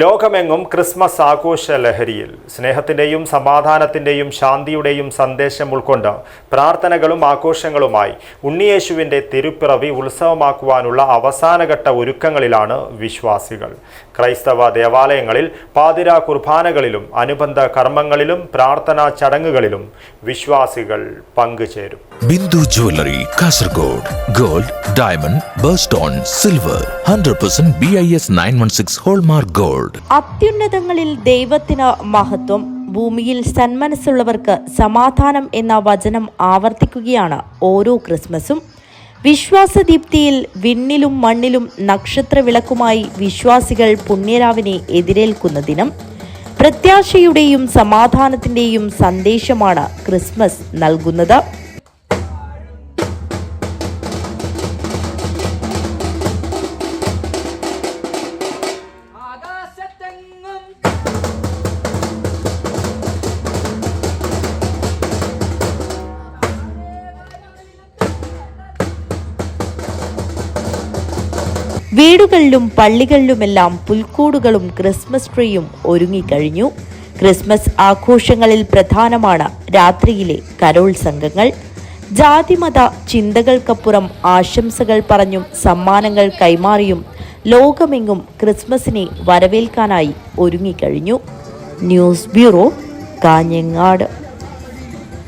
ലോകമെങ്ങും ക്രിസ്മസ് ആഘോഷ ലഹരിയിൽ സ്നേഹത്തിന്റെയും സമാധാനത്തിന്റെയും ശാന്തിയുടെയും സന്ദേശം ഉൾക്കൊണ്ട് പ്രാർത്ഥനകളും ആഘോഷങ്ങളുമായി ഉണ്ണിയേശുവിന്റെ തിരുപ്പിറവി ഉത്സവമാക്കുവാനുള്ള അവസാനഘട്ട ഒരുക്കങ്ങളിലാണ് വിശ്വാസികൾ. ക്രൈസ്തവ ദേവാലയങ്ങളിൽ പാതിര കുർബാനകളിലും അനുബന്ധ കർമ്മങ്ങളിലും പ്രാർത്ഥനാ ചടങ്ങുകളിലും വിശ്വാസികൾ പങ്കുചേരും. Bindu jewellery Kasaragod gold diamond birthstone silver hundred percent B I S nine one six hallmark gold. അത്യുന്നതങ്ങളിൽ ദൈവത്തിന് മഹത്വം ഭൂമിയിൽ സന്മനസ്സുള്ളവർക്ക് സമാധാനം എന്ന വചനം ആവർത്തിക്കുകയാണ് ഓരോ ക്രിസ്മസും. വിശ്വാസദീപ്തിയിൽ വിണ്ണിലും മണ്ണിലും നക്ഷത്ര വിളക്കുമായി വിശ്വാസികൾ പുണ്യരാവിനെ എതിരേൽക്കുന്ന ദിനം. പ്രത്യാശയുടെയും സമാധാനത്തിന്റെയും സന്ദേശമാണ് ക്രിസ്മസ് നൽകുന്നത്. വീടുകളിലും പള്ളികളിലുമെല്ലാം പുൽക്കൂടുകളും ക്രിസ്മസ് ട്രീയും ഒരുങ്ങിക്കഴിഞ്ഞു. ക്രിസ്മസ് ആഘോഷങ്ങളിൽ പ്രധാനമാണ് രാത്രിയിലെ കരോൾ സംഘങ്ങൾ. ജാതിമത ചിന്തകൾക്കപ്പുറം ആശംസകൾ പറഞ്ഞും സമ്മാനങ്ങൾ കൈമാറിയും ലോകമെങ്ങും ക്രിസ്മസിനെ വരവേൽക്കാനായി ഒരുങ്ങിക്കഴിഞ്ഞു. News bureau Kanhangad.